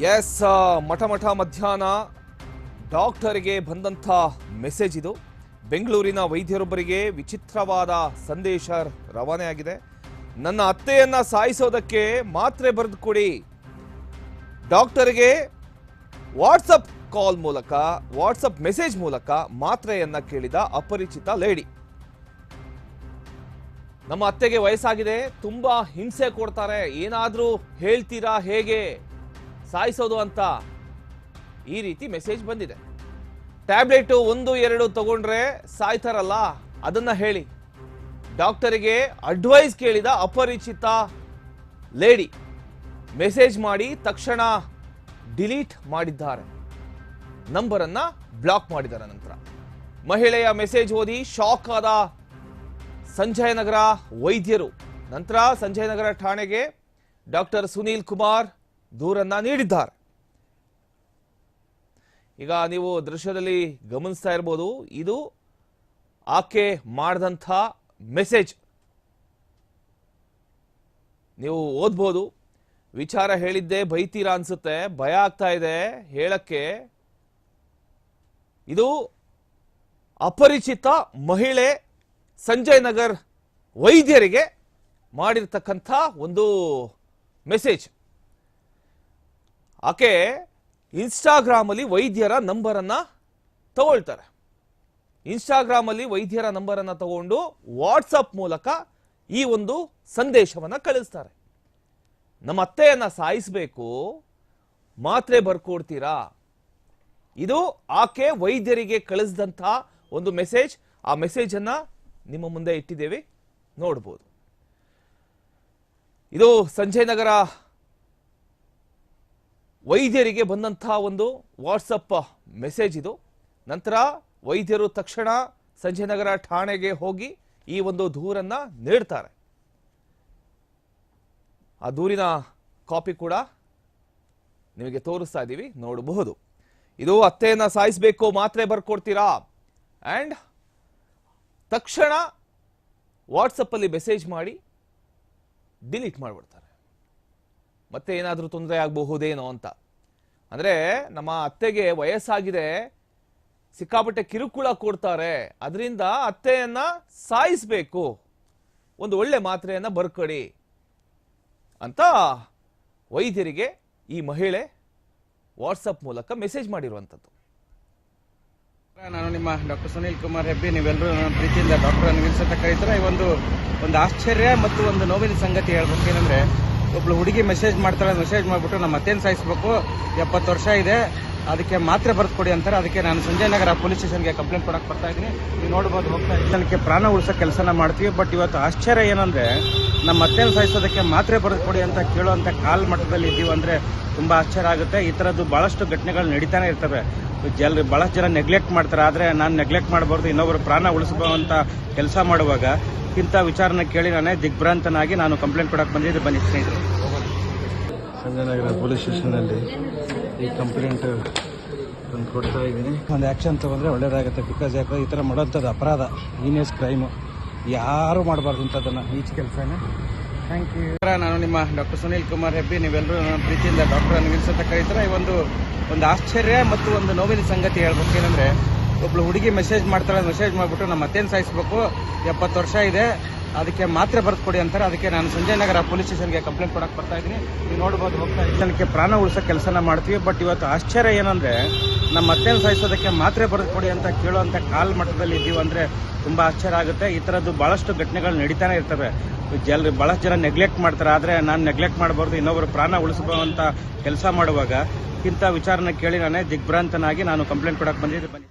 S ಮಠ ಮಠ ಮಧ್ಯಾಹ್ನ ಡಾಕ್ಟರ್ಗೆ ಬಂದಂಥ message ಇದು. ಬೆಂಗಳೂರಿನ ವೈದ್ಯರೊಬ್ಬರಿಗೆ ವಿಚಿತ್ರವಾದ ಸಂದೇಶ ರವಾನೆಯಾಗಿದೆ. ನನ್ನ ಅತ್ತೆಯನ್ನ ಸಾಯಿಸೋದಕ್ಕೆ ಮಾತ್ರೆ ಬರೆದು ಕೊಡಿ. ಡಾಕ್ಟರ್ಗೆ ವಾಟ್ಸಪ್ ಕಾಲ್ ಮೂಲಕ, ವಾಟ್ಸಪ್ ಮೆಸೇಜ್ ಮೂಲಕ ಮಾತ್ರೆಯನ್ನ ಕೇಳಿದ ಅಪರಿಚಿತ ಲೇಡಿ. ನಮ್ಮ ಅತ್ತೆಗೆ ವಯಸ್ಸಾಗಿದೆ, ತುಂಬಾ ಹಿಂಸೆ ಕೊಡ್ತಾರೆ. ಏನಾದರೂ ಹೇಳ್ತೀರಾ ಹೇಗೆ? ಸಾಯಿಸೋದು ಅಂತ ಈ ರೀತಿ ಮೆಸೇಜ್ ಬಂದಿದೆ. ಟ್ಯಾಬ್ಲೆಟ್ ಒಂದು, ಎರಡು ತಗೊಂಡ್ರೆ ಸಾಯ್ತಾರಲ್ಲ, ಅದನ್ನ ಹೇಳಿ. ಡಾಕ್ಟರಿಗೆ ಅಡ್ವೈಸ್ ಕೇಳಿದ ಅಪರಿಚಿತ ಲೇಡಿ ಮೆಸೇಜ್ ಮಾಡಿ ತಕ್ಷಣ ಡಿಲೀಟ್ ಮಾಡಿದ್ದಾರೆ. ನಂಬರನ್ನ ಬ್ಲಾಕ್ ಮಾಡಿದ್ದಾರೆ ನಂತರ. ಮಹಿಳೆಯ ಮೆಸೇಜ್ ಓದಿ ಶಾಕ್ ಆದ ಸಂಜಯ್ ನಗರ ವೈದ್ಯರು. ನಂತರ ಸಂಜಯ್ ನಗರ ಠಾಣೆಗೆ ಡಾಕ್ಟರ್ ಸುನೀಲ್ ಕುಮಾರ್ ದೂರನ್ನ ನೀಡಿದ್ದಾರೆ. ಈಗ ನೀವು ದೃಶ್ಯದಲ್ಲಿ ಗಮನಿಸ್ತಾ ಇರ್ಬೋದು, ಇದು ಆಕೆ ಮಾಡಿದಂಥ ಮೆಸೇಜ್. ನೀವು ಓದ್ಬೋದು, ವಿಚಾರ ಹೇಳಿದ್ದೆ ಬೈತೀರಾ ಅನ್ಸುತ್ತೆ, ಭಯ ಆಗ್ತಾ ಇದೆ ಹೇಳಕ್ಕೆ. ಇದು ಅಪರಿಚಿತ ಮಹಿಳೆ ಸಂಜಯ್ ನಗರ್ ವೈದ್ಯರಿಗೆ ಮಾಡಿರ್ತಕ್ಕಂಥ ಒಂದು ಮೆಸೇಜ್. ಆಕೆ ಇನ್ಸ್ಟಾಗ್ರಾಮಲ್ಲಿ ವೈದ್ಯರ ನಂಬರನ್ನು ತಗೊಳ್ತಾರೆ. ಇನ್ಸ್ಟಾಗ್ರಾಮಲ್ಲಿ ವೈದ್ಯರ ನಂಬರನ್ನು ತಗೊಂಡು ವಾಟ್ಸಪ್ ಮೂಲಕ ಈ ಒಂದು ಸಂದೇಶವನ್ನ ಕಳಿಸ್ತಾರೆ. ನಮ್ಮ ಅತ್ತೆಯನ್ನ ಸಾಯಿಸಬೇಕು, ಮಾತ್ರೆ ಬರ್ಕೊಡ್ತೀರಾ? ಇದು ಆಕೆ ವೈದ್ಯರಿಗೆ ಕಳಿಸಿದಂಥ ಒಂದು ಮೆಸೇಜ್. ಆ ಮೆಸೇಜನ್ನು ನಿಮ್ಮ ಮುಂದೆ ಇಟ್ಟಿದ್ದೇವೆ. ನೋಡ್ಬೋದು. ಇದು ಸಂಜಯ್ ನಗರ ವೈದ್ಯರಿಗೆ ಬಂದಂಥ ಒಂದು ವಾಟ್ಸಪ್ ಮೆಸೇಜ್ ಇದು. ನಂತರ ವೈದ್ಯರು ತಕ್ಷಣ ಸಂಜಯ್ ನಗರ ಠಾಣೆಗೆ ಹೋಗಿ ಈ ಒಂದು ದೂರನ್ನ ನೀಡ್ತಾರೆ. ಆ ದೂರಿನ ಕಾಪಿ ಕೂಡ ನಿಮಗೆ ತೋರಿಸ್ತಾ ಇದ್ದೀವಿ, ನೋಡಬಹುದು. ಇದು ಅತ್ತೆಯನ್ನ ಸಾಯಿಸಬೇಕು, ಮಾತ್ರೆ ಬರ್ಕೊಡ್ತೀರಾ? ಆ್ಯಂಡ್ ತಕ್ಷಣ ವಾಟ್ಸಪ್ಪಲ್ಲಿ ಮೆಸೇಜ್ ಮಾಡಿ ಡಿಲೀಟ್ ಮಾಡಿಬಿಡ್ತಾರೆ. ಮತ್ತೆ ಏನಾದರೂ ತೊಂದರೆ ಆಗಬಹುದೇನೋ ಅಂತ. ಅಂದರೆ ನಮ್ಮ ಅತ್ತೆಗೆ ವಯಸ್ಸಾಗಿದೆ, ಸಿಕ್ಕಾಪಟ್ಟೆ ಕಿರುಕುಳ ಕೊಡ್ತಾರೆ, ಅದರಿಂದ ಅತ್ತೆಯನ್ನ ಸಾಯಿಸಬೇಕು. ಒಂದು ಒಳ್ಳೆ ಮಾತ್ರೆಯನ್ನು ಬರ್ಕೊಡಿ ಅಂತ ವೈದ್ಯರಿಗೆ ಈ ಮಹಿಳೆ ವಾಟ್ಸಪ್ ಮೂಲಕ ಮೆಸೇಜ್ ಮಾಡಿರುವಂಥದ್ದು. ನಾನು ನಿಮ್ಮ ಡಾಕ್ಟರ್ ಸುನೀಲ್ ಕುಮಾರ್ ಹೆಬ್ಬಿ ನೀವೆಲ್ಲರೂ ನನ್ನ ಪ್ರೀತಿಯಿಂದ ಡಾಕ್ಟರ್ ಅನ್ವಿಲ್ಸತ್ತ ಕರೀತಾರೆ ಈ ಒಂದು ಒಂದು ಆಶ್ಚರ್ಯ ಮತ್ತು ಒಂದು ನೋವಿನ ಸಂಗತಿ ಹೇಳ್ಬೇಕು. ಏನಂದ್ರೆ ಒಬ್ಳು ಹುಡುಗಿ ಮೆಸೇಜ್ ಮಾಡ್ತಾಳೆ ಮೆಸೇಜ್ ಮಾಡಿಬಿಟ್ಟು ನಮ್ಮ ಅತ್ತೇನು ಸಾಯಿಸ್ಬೇಕು. ಎಪ್ಪತ್ತು ವರ್ಷ ಇದೆ. ಅದಕ್ಕೆ ಮಾತ್ರೆ ಬರೆದು ಕೊಡಿ ಅಂತಾರೆ. ಅದಕ್ಕೆ ನಾನು ಸಂಜಯ್ ನಗರ ಪೊಲೀಸ್ ಸ್ಟೇಷನ್ಗೆ ಕಂಪ್ಲೇಂಟ್ ಕೊಡಕ್ಕೆ ಬರ್ತಾ ಇದ್ದೀನಿ. ನೀವು ನೋಡ್ಬೋದು ಹೋಗ್ತಾ ಇದ್ದೀನಿ. ನನಗೆ ಪ್ರಾಣ ಉಳಿಸೋ ಕೆಲಸನ ಮಾಡ್ತೀವಿ. ಬಟ್ ಇವತ್ತು ಆಶ್ಚರ್ಯ ಏನಂದ್ರೆ, ನಮ್ಮ ಅತ್ತೇನು ಸಾಯಿಸೋದಕ್ಕೆ ಮಾತ್ರೆ ಬರೆದು ಕೊಡಿ ಅಂತ ಕೇಳುವಂಥ ಕಾಲ್ ಮಟ್ಟದಲ್ಲಿ ಇದ್ದೀವಿ ಅಂದ್ರೆ ತುಂಬಾ ಆಶ್ಚರ್ಯ ಆಗುತ್ತೆ. ಈ ಥರದ್ದು ಬಹಳಷ್ಟು ಘಟನೆಗಳು ನಡೀತಾನೆ ಇರ್ತವೆ. ಜಲ್, ಬಹಳಷ್ಟು ಜನ ನೆಗ್ಲೆಕ್ಟ್ ಮಾಡ್ತಾರೆ. ಆದರೆ ನಾನು ನೆಗ್ಲೆಕ್ಟ್ ಮಾಡಬಾರ್ದು. ಇನ್ನೊಬ್ರು ಪ್ರಾಣ ಉಳಿಸಬಹುವಂತ ಕೆಲಸ ಮಾಡುವಾಗ ಇಂಥ ವಿಚಾರನ ಕೇಳಿ ನಾನೇ ದಿಗ್ಭ್ರಾಂತನಾಗಿ ನಾನು ಕಂಪ್ಲೇಂಟ್ ಕೊಡಕ್ಕೆ ಬಂದಿದ್ದೆ ಬನ್ನಿ ಸ್ನೇಹಿತರೆ. ಸಂಜಯನಗರ ಪೊಲೀಸ್ ಸ್ಟೇಷನಲ್ಲಿ ಈ ಕಂಪ್ಲೇಂಟ್ ತಂದು ಕೊಡ್ತಾ ಇದ್ದೀನಿ. ಒಂದು ಆ್ಯಕ್ಷನ್ ತೊಗೊಂಡ್ರೆ ಒಳ್ಳೇದಾಗುತ್ತೆ ಬಿಕಾಸ್ ಯಾಕೆ ಈ ಥರ ಮಾಡೋಂಥದ್ದು ಅಪರಾಧ ಈನಿಯಸ್ ಕ್ರೈಮು ಯಾರು ಮಾಡಬಾರ್ದು ಇಂಥದ್ದನ್ನು. ಈಚ್ ಕೆಲಸನೇ. ಥ್ಯಾಂಕ್ ಯು ನಾನು ನಿಮ್ಮ ಡಾಕ್ಟರ್ ಸುನೀಲ್ ಕುಮಾರ್ ಹೆಬ್ಬಿ ನೀವೆಲ್ಲರೂ ನನ್ನ ಪ್ರೀತಿಯಿಂದ ಡಾಕ್ಟರ್ ಅನ್ವಿಲ್ಸತ್ತ ಕರೀತಾರೆ. ಈ ಒಂದು ಒಂದು ಆಶ್ಚರ್ಯ ಮತ್ತು ಒಂದು ನೋವಿನ ಸಂಗತಿ ಹೇಳ್ಬೇಕು ಏನಂದ್ರೆ ಒಬ್ಳು ಹುಡುಗಿ ಮೆಸೇಜ್ ಮಾಡ್ತಾಳೆ ಮೆಸೇಜ್ ಮಾಡಿಬಿಟ್ಟು ನಮ್ಮ ಅತ್ತೇನು ಸಾಯಿಸ್ಬೇಕು. ಎಪ್ಪತ್ತು ವರ್ಷ ಇದೆ. ಅದಕ್ಕೆ ಮಾತ್ರೆ ಬರೆದು ಕೊಡಿ ಅಂತಾರೆ. ಅದಕ್ಕೆ ನಾನು ಸಂಜಯ್ ನಗರ ಪೊಲೀಸ್ ಸ್ಟೇಷನ್ಗೆ ಕಂಪ್ಲೇಂಟ್ ಕೊಡಕ್ಕೆ ಬರ್ತಾ ಇದ್ದೀನಿ. ನೀವು ನೋಡ್ಬೋದು, ಹೋಗ್ತಾ ಇದ್ದೀನಿ. ನನಗೆ ಪ್ರಾಣ ಉಳಿಸೋ ಕೆಲಸನ ಮಾಡ್ತೀವಿ. ಬಟ್ ಇವತ್ತು ಆಶ್ಚರ್ಯ ಏನಂದ್ರೆ, ನಮ್ಮ ಅತ್ತೇನು ಸಾಯಿಸೋದಕ್ಕೆ ಮಾತ್ರೆ ಬರೆದು ಕೊಡಿ ಅಂತ ಕೇಳುವಂಥ ಕಾಲ್ ಮಟ್ಟದಲ್ಲಿ ಇದ್ದೀವಿ ಅಂದ್ರೆ ತುಂಬಾ ಆಶ್ಚರ್ಯ ಆಗುತ್ತೆ. ಈ ಥರದ್ದು ಬಹಳಷ್ಟು ಘಟನೆಗಳು ನಡೀತಾನೆ ಇರ್ತವೆ. ಜಲ್ ಭಾಳಷ್ಟು ಜನ ನೆಗ್ಲೆಕ್ಟ್ ಮಾಡ್ತಾರೆ. ಆದರೆ ನಾನು ನೆಗ್ಲೆಕ್ಟ್ ಮಾಡಬಾರ್ದು ಇನ್ನೊಬ್ಬರು ಪ್ರಾಣ ಉಳಿಸಬಹುವಂತ ಕೆಲಸ ಮಾಡುವಾಗ ಇಂಥ ವಿಚಾರನ ಕೇಳಿ ನಾನೇ ದಿಗ್ಭ್ರಾಂತನಾಗಿ ನಾನು ಕಂಪ್ಲೇಂಟ್ ಕೊಡಕ್ಕೆ ಬಂದಿದ್ದೆ ಬನ್ನಿ.